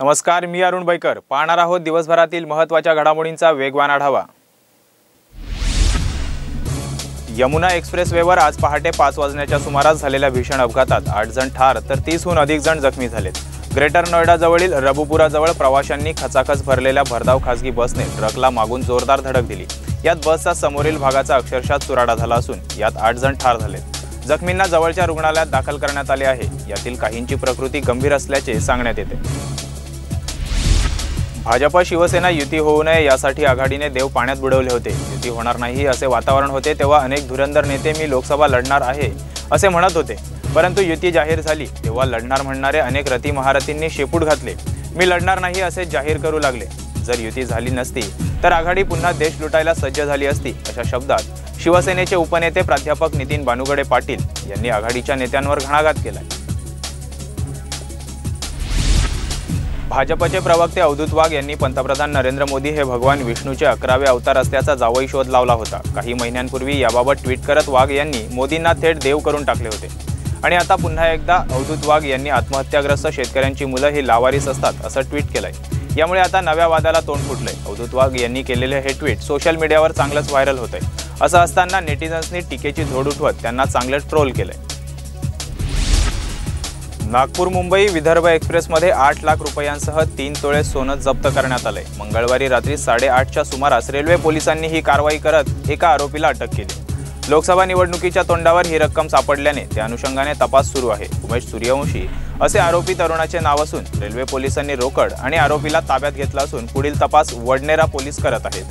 नमस्कार मी अरुण बैकर. पाहणार आहोत दिवसभरातील महत्त्वाच्या घडामोडींचा वेगवान आढावा. यमुना एक्सप्रेसवेवर आज पहाटे पाच वाजण्याच्या सुमारास झालेल्या भीषण अपघातात आठ जण ठार तर तीसहून अधिक जण जखमी झालेत. ग्रेटर नोएडाजवळील रबुपुराजवळ प्रवाशांनी खचाखच भरलेल्या भरधाव खासगी बसने ट्रकला मागून जोरदार धडक दिली. यात बसचा समोरील भागाचा अक्षरशः चुराडा झाला असून यात आठ जण ठार झालेत जखमींना जवळच्या रुग्णालयात दाखल करण्यात आले आहे. यातील काहींची प्रकृती गंभीर असल्याचे सांगण्यात येते. भाजप शिवसेना युती होऊ नये यासाठी आघाडीने देव पाण्यात बुडवले होते. युती होणार नाही असे वातावरण होते तेव्हा अनेक धुरंधर नेते मी लोकसभा लढणार आहे असे म्हणत होते. परंतु युती जाहीर झाली तेव्हा लढणार म्हणणारे अनेक रती महारथींनी शेपूट घातले. मी लढणार नाही असे जाहीर करू लागले. जर युती झाली नसती तर आघाडी पुन्हा देश लुटायला सज्ज झाली असती अशा शब्दात शिवसेनेचे उपनेते प्राध्यापक नितीन बानुगडे पाटील यांनी आघाडीच्या नेत्यांवर घणाघात केलाय. भाजपचे प्रवक्ते अवधूत वाघ यांनी पंतप्रधान नरेंद्र मोदी हे भगवान विष्णूचे अकरावे अवतार असल्याचा जावई शोध लावला होता. काही महिन्यांपूर्वी याबाबत ट्विट करत वाघ यांनी मोदींना थेट देव करून टाकले होते. आणि आता पुन्हा एकदा अवधूत वाघ यांनी आत्महत्याग्रस्त शेतकऱ्यांची मुलं ही लावारीस असतात असं ट्विट केलंय. यामुळे आता नव्या वादाला तोंड फुटलंय. अवधूत वाघ यांनी केलेले हे ट्विट सोशल मीडियावर चांगलंच व्हायरल होतंय. असं असताना नेटिझन्सनी टीकेची झोड उठवत त्यांना चांगलं ट्रोल केलंय. नागपूर मुंबई विदर्भ एक्सप्रेसमध्ये आठ लाख रुपयांसह तीन तोळे सोनं जप्त करण्यात आले मंगळवारी रात्री साडेआठच्या सुमारास रेल्वे पोलिसांनी ही कारवाई करत एका आरोपीला अटक केली. लोकसभा निवडणुकीच्या तोंडावर ही रक्कम सापडल्याने त्या अनुषंगाने तपास सुरू आहे. उमेश सूर्यवंशी असे आरोपी तरुणाचे नाव असून रेल्वे पोलिसांनी रोकड आणि आरोपीला ताब्यात घेतला असून पुढील तपास वडनेरा पोलीस करत आहेत.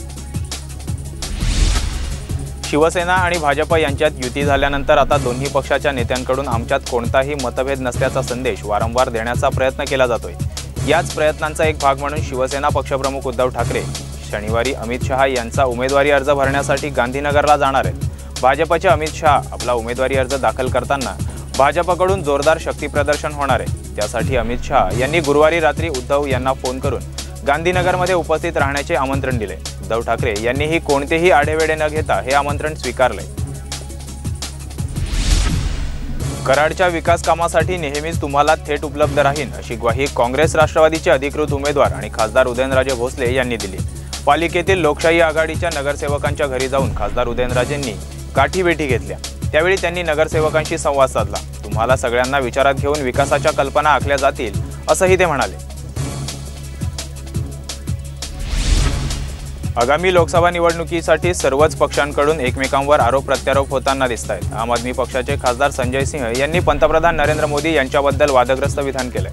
शिवसेना आणि भाजप यांच्यात युती झाल्यानंतर आता दोन्ही पक्षाच्या नेत्यांकडून आमच्यात कोणताही मतभेद नसल्याचा संदेश वारंवार देण्याचा प्रयत्न केला जातोय. याच प्रयत्नांचा एक भाग म्हणून शिवसेना पक्षप्रमुख उद्धव ठाकरे शनिवारी अमित शहा यांचा उमेदवारी अर्ज भरण्यासाठी गांधीनगरला जाणार आहेत. भाजपचे अमित शहा आपला उमेदवारी अर्ज दाखल करताना भाजपकडून जोरदार शक्तीप्रदर्शन होणार आहे. त्यासाठी अमित शहा यांनी गुरुवारी रात्री उद्धव यांना फोन करून गांधीनगरमध्ये उपस्थित राहण्याचे आमंत्रण दिले. उद्धव ठाकरे यांनीही कोणतेही आढेवेढे न घेता हे आमंत्रण स्वीकारले. कराडच्या विकास कामासाठी नेहमीच तुम्हाला थेट उपलब्ध राहीन अशी ग्वाही काँग्रेस राष्ट्रवादीचे अधिकृत उमेदवार आणि खासदार उदयनराजे भोसले यांनी दिली. पालिकेतील लोकशाही आघाडीच्या नगरसेवकांच्या घरी जाऊन खासदार उदयनराजेंनी गाठीभेटी घेतल्या. त्यावेळी त्यांनी नगरसेवकांशी संवाद साधला. तुम्हाला सगळ्यांना विचारात घेऊन विकासाच्या कल्पना आखल्या जातील असंही ते म्हणाले. आगामी लोकसभा निवडणुकीसाठी सर्वच पक्षांकडून एकमेकांवर आरोप प्रत्यारोप होताना दिसत आहेत आम आदमी पक्षाचे खासदार संजय सिंह यांनी पंतप्रधान नरेंद्र मोदी यांच्याबद्दल वादग्रस्त विधान केलंय.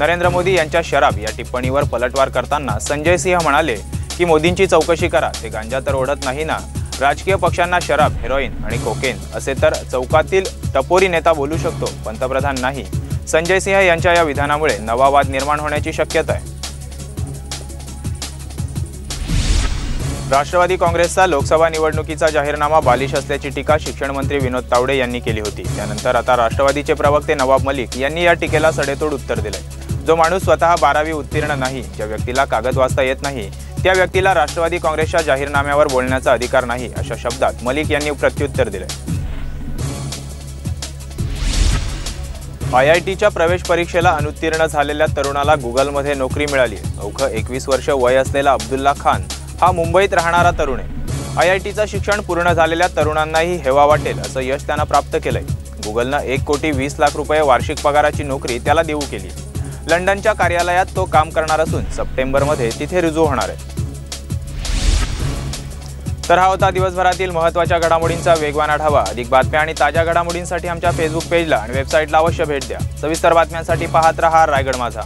नरेंद्र मोदी यांच्या शराब या टिप्पणीवर पलटवार करताना संजय सिंह म्हणाले की मोदींची चौकशी करा ते गांजा तर ओढत नाही ना. राजकीय पक्षांना शराब हेरोईन आणि कोकेन असे तर चौकातील टपोरी नेता बोलू शकतो पंतप्रधान नाही. संजय सिंह यांच्या या विधानामुळे नवा वाद निर्माण होण्याची शक्यता आहे. राष्ट्रवादी काँग्रेसचा लोकसभा निवडणुकीचा जाहीरनामा बालिश असल्याची टीका शिक्षण मंत्री विनोद तावडे यांनी केली होती. त्यानंतर आता राष्ट्रवादीचे प्रवक्ते नवाब मलिक यांनी या टीकेला सडेतोड उत्तर दिले जो माणूस स्वतः बारावी उत्तीर्ण नाही ज्या व्यक्तीला कागद वाचता येत नाही त्या व्यक्तीला राष्ट्रवादी काँग्रेसच्या जाहीरनाम्यावर बोलण्याचा अधिकार नाही अशा शब्दात मलिक यांनी प्रत्युत्तर दिले आय आय टीच्या प्रवेश परीक्षेला अनुत्तीर्ण झालेल्या तरुणाला गुगलमध्ये नोकरी मिळाली अवघं एकवीस वर्ष वय असलेला अब्दुल्ला खान हा मुंबईत राहणारा तरुण आहे. आय आय टीचं शिक्षण पूर्ण झालेल्या तरुणांनाही हेवा वाटेल असं यश त्यानं प्राप्त केलंय. गुगलनं एक कोटी वीस लाख रुपये वार्षिक पगाराची नोकरी त्याला देऊ केली. लंडनच्या कार्यालयात तो काम करणार असून सप्टेंबरमध्ये तिथे रुजू होणार आहे. तर हा होता दिवसभरातील महत्त्वाच्या घडामोडींचा वेगवान आढावा. अधिक बातम्या आणि ताज्या घडामोडींसाठी आमच्या फेसबुक पेजला आणि वेबसाईटला अवश्य भेट द्या. सविस्तर बातम्यांसाठी पाहत रहा रायगड माझा.